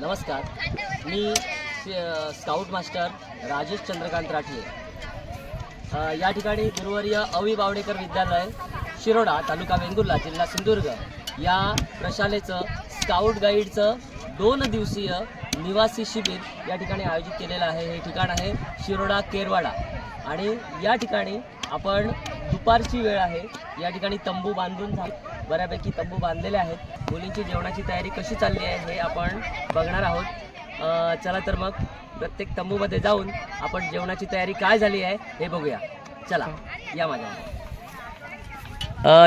नमस्कार. मी scout master Rajesh Chandrakant Rathi या ठिकाणी गुरुवर्य अवी बावडेकर विद्यालय शिरोडा तालुका वेंगुर्ला जिल्हा सिंधुदुर्ग या प्रशालेचं स्काउट गाईडचं दोन दिवसीय निवासी शिबिर या ठिकाणी आयोजित केलेलं आहे. हे ठिकाण आहे शिरोडा केरवाडा. आणि या ठिकाणी आपण दुपारची वेळ आहे. या ठिकाणी तंबू बांधून झा बऱ्यापैकी तंबू बांधलेले आहेत. मुलींची जेवणाची तयारी कशी चालली आहे हे आपण बघणार आहोत. चला तर मग प्रत्येक तंबूमध्ये जाऊन आपण जेवणाची तयारी काय झाली आहे हे बघूया. चला या माझ्या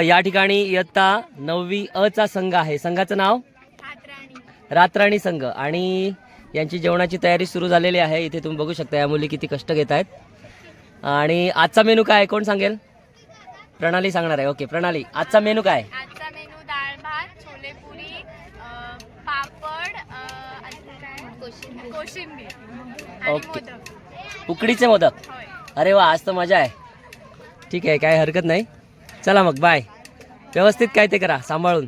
या ठिकाणी इयत्ता नववी अ चा संघ आहे. संघाचं नाव? रात्राणी. संघ. आणि यांची जेवणाची तयारी सुरू झालेली आहे. इथे तुम्ही बघू शकता या मुली किती कष्ट घेत आहेत आणि आजचा मेनू काय? कोण सांगेल? प्रणाली सांगणार आहे. ओके प्रणाली आजचा मेनू काय? आजचा मेनू डाळ भात छोले पुरी अ, पापड अ, अजून काय कोशिंबीर. आणि ओके. मोदक. उकडीचे मोदक? होय. अरे वा आज तर मजा आहे. ठीक आहे काय हरकत नाही. चला मग बाय व्यवस्थित काय ते करा सांभाळून.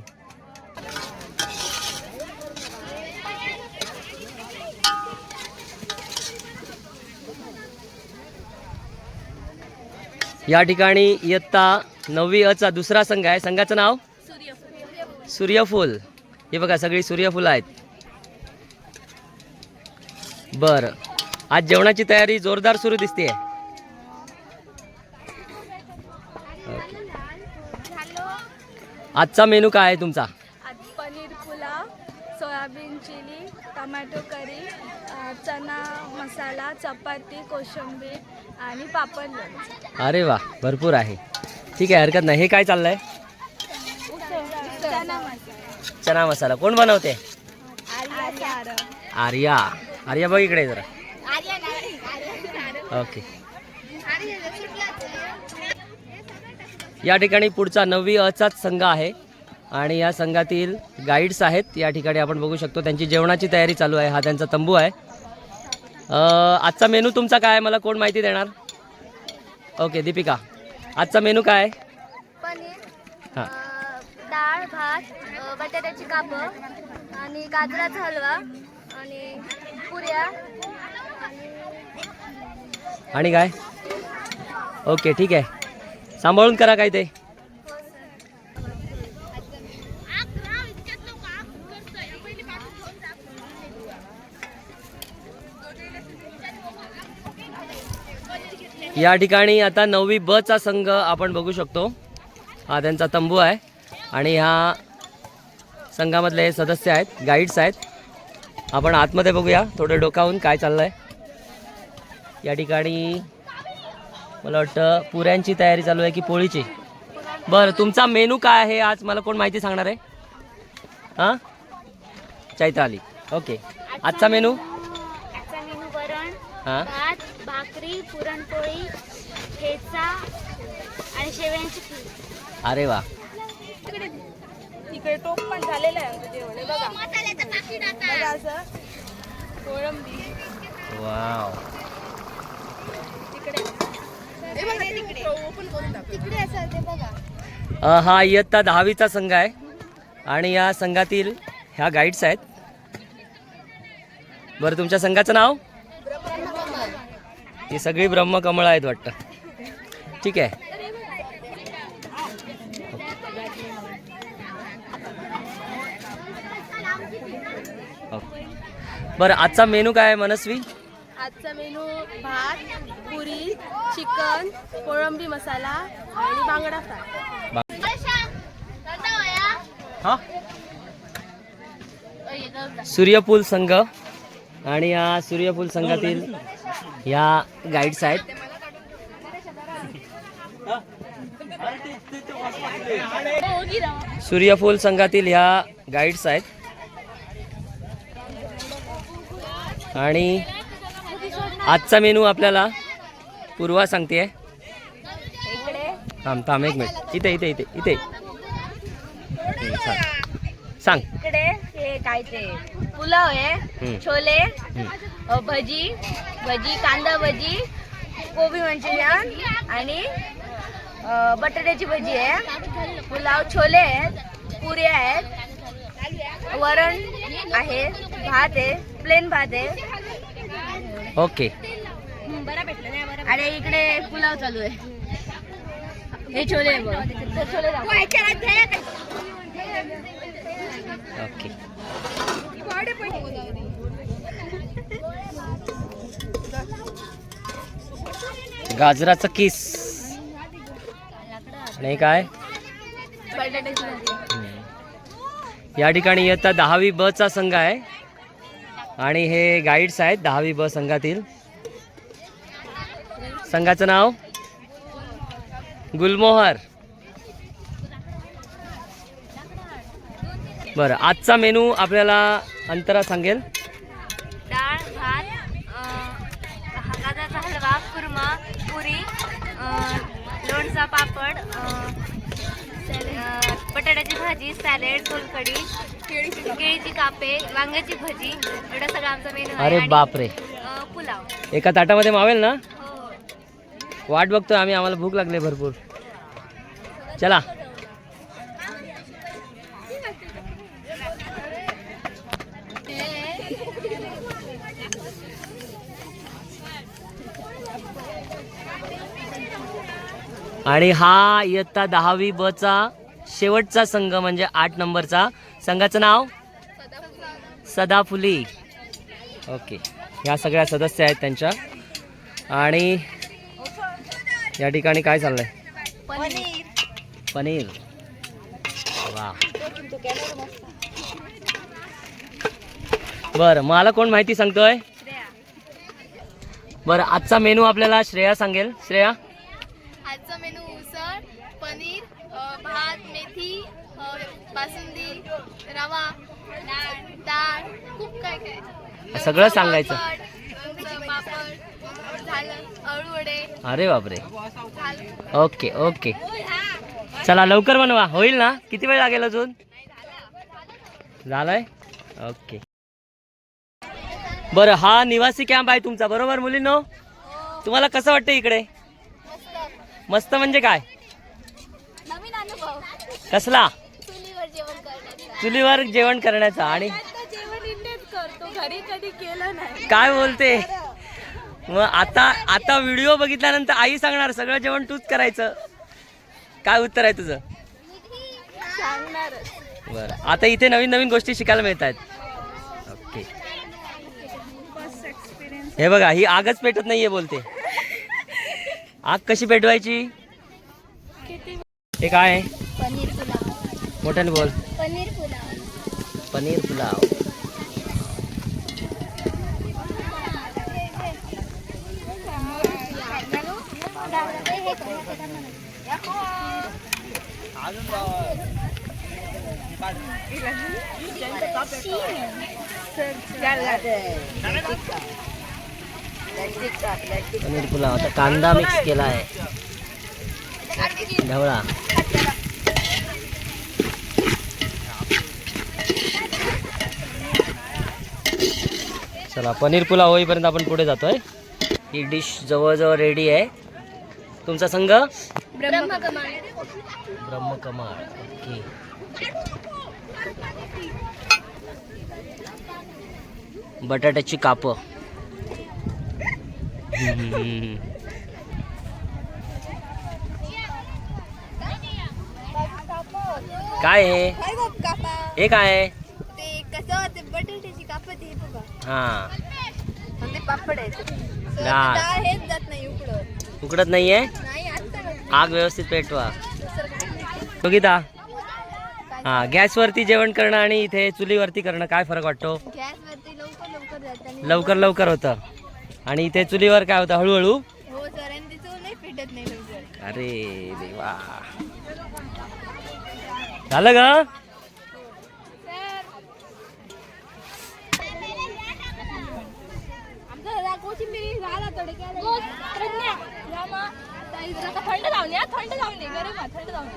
या ठिकाणी इयत्ता नववी अचा दुसरा संघ आहे. संघाचं नाव? सूर्यफूल. हे बघा सगळी सूर्यफुलं आहेत. बरं. आज जेवणाची तयारी जोरदार सुरू दिसते आजचा मेनू काय आहे तुमचा? Paneer pulao soybean chilli tomato curry chana masala chapati कोशिंबीर आणि पापड लोणचं. अरे वा भरपूर आहे. ठीक आहे हरकत नाही. हे काय चाललंय? चना मसाला. चना मसाला. कोण बनवते? आर्या सारं. आर्या. आर्या बघ इकडे जरा. आर्या नाही. ओके. या ठिकाणी पुढचा नववी अचाच संघ आहे आणि या संघातील गाईड्स आहेत. या ठिकाणी आपण बघू शकतो त्यांची जेवणाची तयारी चालू आहे. हा त्यांचा तंबू आहे. आजचा मेनू तुमचा काय? मला कोण माहिती देणार? ओके दीपिका. आजचा मेनू काय? पनीर हां. डाळ भात अ, बटाट्याची कापं आणि गाजराचा हलवा आणि पुऱ्या आणि काय? ओके ठीक आहे. सांभाळून करा काय ते? या ठिकाणी आता नववी ब चा संघ आपण बघू शकतो. हा त्यांचा तंबू आहे. आणि ह्या संघामधले हे सदस्य आहेत गाईड्स आहेत. आपण आतमध्ये बघूया थोडं डोकावून काय चाललं आहे या ठिकाणी मला वाटतं पुऱ्यांची तयारी चालू आहे की पोळीची. बरं तुमचा मेनू काय आहे? आज मला कोण माहिती सांगणार आहे? हां? चैत्राली ओके. आजचा मेनू? हां? भाकरी पुरणपोळी ठेचा आणि शेवयांची खीर अरे वा. तिकडे टोप पण झालेलं आहे आमचं जेवण. हे बघा. बघा असं. कोळंबी. वाव. तिकडे. हे बघा, तिकडे ओपन करून टाक. तिकडे असं ते बघा. अ, हा इयत्ता दहावीचा संघ आहे. आणि या संघातील ह्या गाईड्स आहेत. बरं तुमच्या संघाचं नाव? ही सगळी ब्रह्मकमळ आहेत वाटतं. ठीक आहे. बरं आजचा मेनू काय आहे मनस्वी? आजचा मेनू भात पुरी चिकन कोळंबी मसाला आणि बांगडा फ्राय. हा? सूर्यपूल संघ आणि या सूर्यपूल संघातील या गाईड्स आहेत. सूर्यफूल संघातील ह्या गाईड्स आहेत. आणि आजचा मेनू आपल्याला पूर्वा सांगते थांब थांब एक मिनिट इथे इथे इथे इथे. सांग. काय ते पुलाव आहे छोले. अ, भजी भजी कांदा भजी कोबी मंचुरियन आणि अ, बटाट्याची भजी आहे. पुलाव छोले आहेत पुऱ्या आहेत वरण आहे भात आहे प्लेन भात आहे. ओके. आणि इकडे पुलाव चालू आहे. हे छोले आहे बघ. ते छोले दाखव. ओके. गाजराचं किस. नाही काय? या ठिकाणी इयत्ता दहावी ब चा संघ आहे. आणि हे गाईड्स आहेत दहावी ब संघातील. संघाचं नाव? गुलमोहर. बरं आजचा मेनू आपल्याला अंतरा सांगेल. डाळ भात गाजराचा हलवा कुर्मा पुरी लोणचा पापड बटाट्याची भाजी सॅलेड सोलकढी केळीची कापे वांग्याची भजी एवढं सगळं आमचा मेनू अरे बापरे. पुलाव. एका ताटामध्ये मावेल ना? हो. वाट बघतोय आम्ही आम्हाला भूक लागली भरपूर. चला. आणि हा इयत्ता दहावी ब चा शेवटचा संघ म्हणजे आठ नंबरचा. संघाचं नाव? सदाफुली. ओके. ह्या सगळ्या सदस्य आहेत त्यांच्या. आणि या ठिकाणी काय चाललंय? पनीर. पनीर वा. बरं मला कोण माहिती सांगतोय? बरं आजचा मेनू आपल्याला श्रेया सांगेल. श्रेया आजचा मेनू उसळ पनीर अ, भात मेथी अ, बासुंदी रवा डाळ खूप काय काय सगळं सांगायचं. अरे बापरे. Okay okay. चला लवकर बनवा. होईल ना? किती वेळ लागेल अजून? झालंय? ओके. बरं हा निवासी कॅम्प आहे तुमचा बरोबर मुलींनो? तुम्हाला कसं वाटतं इकडे? मस्त म्हणजे काय? कसला? चुलीवर जेवण करण्याचा आणि आता जेवण इंडियात करतो घरी कधी केलं नाही. काय बोलते? मग आता आता व्हिडिओ बघितल्यानंतर आई सांगणार सगळं जेवण तूच करायचं. काय उत्तर आहे तुझं? बरं. आता इथे नवीन नवीन गोष्टी शिकायला मिळत आहेत ओके हे बघा ही आगच पेटत नाहीये बोलते. आग कशी पेटवायची? हे काय? आहे पनीर पुलाव. मोठ्याने बोल. पनीर पुलाव. पनीर पुलाव. पनीर पुलाव आता कांदा मिक्स केला ढवळा. चला, पनीर पुलाव होईपर्यंत आपण पुढे जातोय. ही डिश जवळजवळ रेडी आहे. तुमचा संघ? ब्रह्मकमळ ब्रह्मकमाळ ओके. बटाट्याची काप. काय हे? कापा हे काय? हा. पापड आहेत. जात नाही उकडं उकडत नाहीये? आग व्यवस्थित पेटवा. बघिता हा गॅसवरती जेवण करणं आणि इथे चुलीवरती करणं काय फरक वाटतो? गॅसवरती लवकर लवकर जातं लवकर लवकर होतं. आणि इथे चुलीवर काय होतं? हळूहळू? हो सर आणि तिचं नाही पेटत नाही लवकर. अरे देवा. झालं का आमचा कोथिंबीर झाला थंड जाऊन या थंड जाऊन दे गरम आहे, थंड जाऊन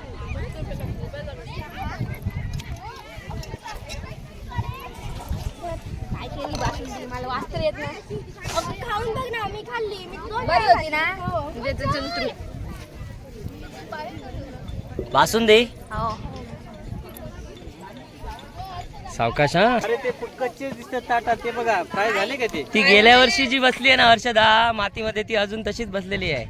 काय केली बासुंदी? मला वाचता येत नाही. अगं, खाऊन बघ ना मी खाल्ली. मी बरी होती ना? म्हणजे त्याच्यानंतर बासुंदी? हो. सावकाश हा? अरे ते कच्चे दिसतात ताटात ते बघा फ्राय झाले का ते? ती गेल्या वर्षी जी बसली आहे ना हर्षदा मातीमध्ये ती अजून तशीच बसलेली आहे.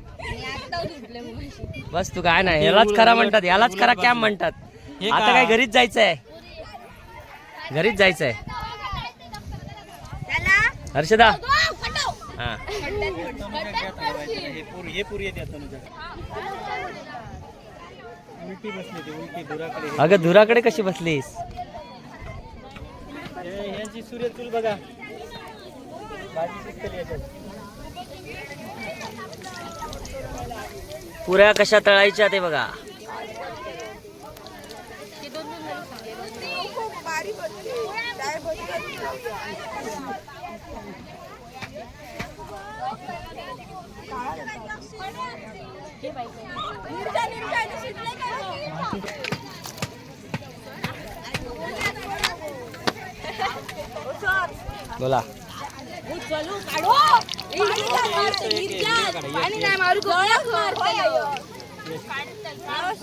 बस तू काय नाही यालाच खरा म्हणतात यालाच खरा कॅम्प म्हणतात. हे आता? काय? घरीच जायचं आहे घरीच जायचं आहे हर्षदा. हा. हे पुरी हे पुरी येते आता नुजा. उलटी बसली ते उलटी दुराकडे अगं धुराकडे कशी बसलीस? हे- सूर्य चूल बघा भाजी शिकतली याच्यात पुऱ्या कशा तळायच्या ते बघा. बोला.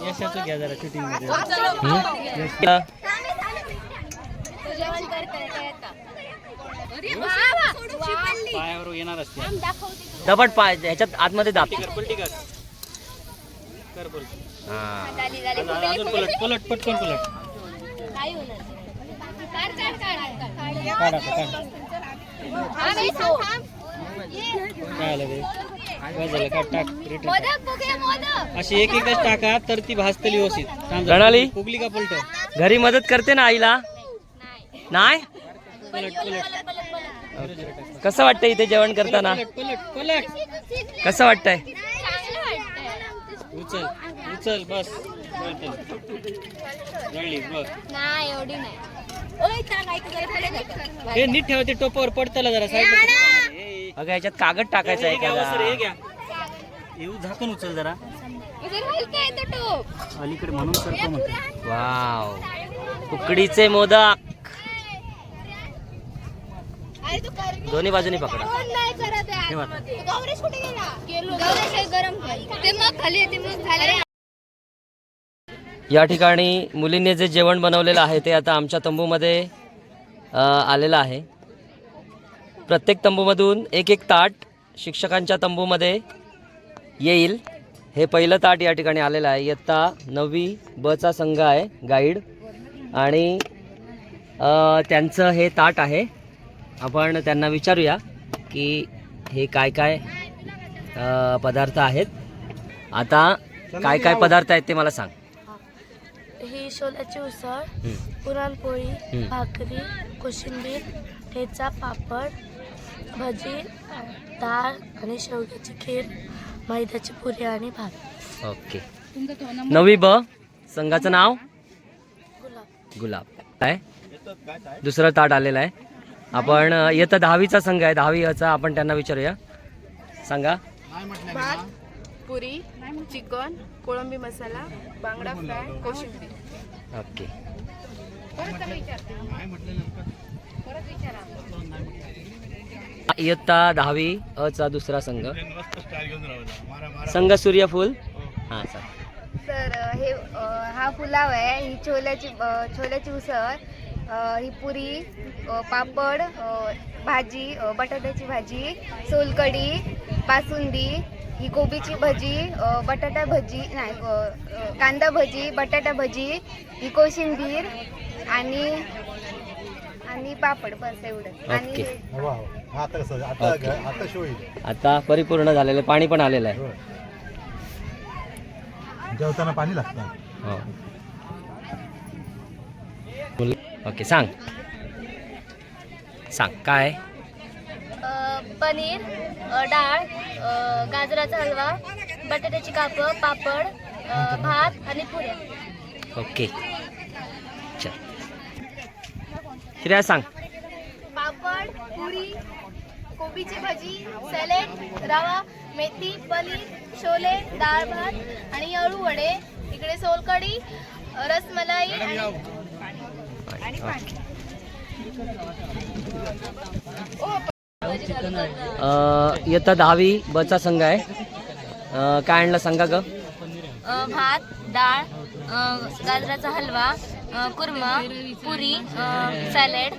यशाचं घ्या जरा शूटिंगमध्ये. हम्म? पायावर येणार असते दपट पाय ह्याच्यात आतमध्ये दाब. कर पलटी कर. कर बोल. हा. अजून पलट पलट पटकन पलट. काढ काय काय झालं? टाक अशी एक एकच टाका तर ती भाजतली व्यवस्थित. प्रणाली? फुगली का पलट? घरी मदत करते ना आईला? नाही? कसं वाटतं इथे जेवण करताना? पलट पलट पलट. कसं वाटतंय? उचल उचल बस. बस, बस. जळली बस नाही एवढी नाही. हे नीट ठेवा ते टोपावर पडताला जरा साईड अगं ह्याच्यात कागद टाकायचा आहे हे घ्या. येऊ झाकण उचल जरा. अलीकडे म्हणून करतो म्हणतो. वाव. उकडीचे मोदक. दोन्ही बाजूनी पकडा. आता. ते मग खाली ते मग झालं या ठिकाणी मुलींनी जे जेवण बनवलेलं आहे ते आता आमच्या तंबूमध्ये आलेलं आहे. प्रत्येक तंबूमधून एक एक ताट शिक्षकांच्या तंबूमध्ये येईल. हे पहिलं ताट या ठिकाणी आलेलं आहे. इयत्ता नववी बचा संघ आहे गाईड. आणि त्यांचं हे ताट आहे. आपण त्यांना विचारूया की हे काय काय पदार्थ आहेत. आता काय काय पदार्थ आहेत ते मला सांग. ही शोलाची उसळ. पुरणपोळी. भाकरी कोशिंबीर ठेचा पापड भजी डाळ आणि शेवग्याची खीर मैद्याची पुरी आणि भात. ओके. नवी ब संघाचं नाव? गुलाब. गुलाब. काय? दुसरं ताट आलेलं आहे. आपण इयत्ता दहावीचा संघ आहे. दहावी अचा आपण त्यांना विचारूया. सांगा. पुरी चिकन कोळंबी मसाला बांगडा फ्राय कोशिंबीर. ओके. इयत्ता दहावी अचा दुसरा संघ. संघ सूर्यफूल हां. सर तर अ, हे अ, हा पुलाव आहे. ही छोल्याची अ, छोल्याची उसळ अ, ही पुरी अ, पापड अ, भाजी अ, बटाट्याची भाजी सोलकढी बासुंदी ही कोबीची भजी बटाटा भजी नाही कांदा भजी बटाटा भजी ही कोशिंबीर आणि आणि पापड बस एवढं आणि. हे-. आता कसं आता ओके. आता शो येईल आता परिपूर्ण झालेलं. पाणी पण आलेलं आहे. जेवताना पाणी लागतं हो ओके सांग सांग काय पनीर डाळ गाजराचा हलवा बटाट्याची कापं पापड भात आणि पुऱ्या. ओके. चल. श्रेया सांग. पापड पुरी कोबीची भजी सॅलेड रवा मेथी पनीर छोले डाळ भात आणि अळू वडे. इकडे सोलकढी रसमलाई आणि ओके. अ, इयत्ता दहावी बचा संघ आहे. काय आणलं सांगा ग? भात डाळ गाजराचा हलवा कुर्मा पुरी सॅलेड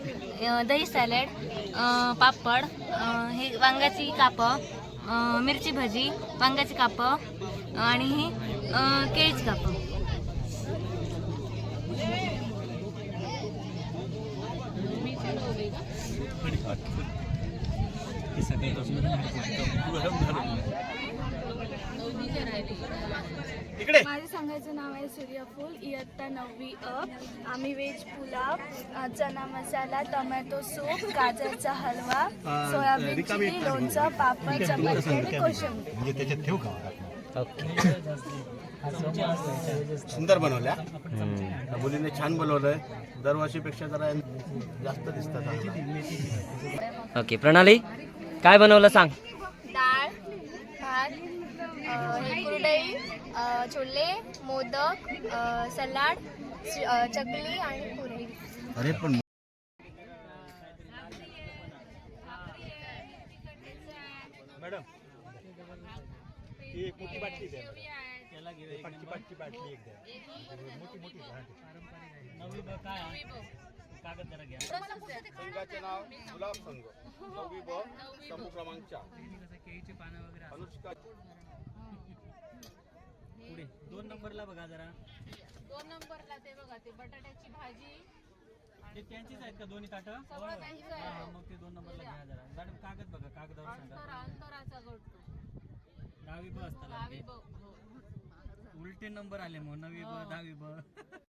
दही सॅलेड पापड हे वांग्याची कापं मिरची भजी वांग्याची कापं आणि ही केळीची कापं. माझं सांगायचं नाव आहे सूर्यफूल इयत्ता नववी अ आम्ही व्हेज पुलाव चना मसाला टोमॅटो सूप गाजरचा हलवा सोयाबीन चिली लोणचं पापड चपाती आणि कोशिंबीर. म्हणजे त्याच्यात ठेवू का? सुंदर बनवल्या. त्या मुलीने छान बनवलंय. दरवर्षीपेक्षा जरा जास्त दिसतात. ओके प्रणाली? काय बनवलं सांग. डाळ भात अ, कुरडई अ, छोले मोदक अ, सलाड चि- अ, चकली आणि पुरी. अरे पण मॅडम एक मोठी बाटली द्या. पाटची पाटची बाटली एक द्या. मोठी मोठी. कागद जरा घ्या. संघाचे नाव गुलाब संघ. नववी ब समूह क्रमांक चार. अनुष्का पुढे. दोन नंबरला बघा जरा. दोन नंबरला ते बघा ते बटाट्याची भाजी ते त्यांचीच आहेत का दोन्ही ताटं? हा, हा, मग ते दोन नंबरला घ्या जरा. मॅडम कागद बघा कागदावर सांगा. अंतराचा दहावी ब असताना. दहावी ब हो. उलटे नंबर आले मग नवी ब दहावी ब.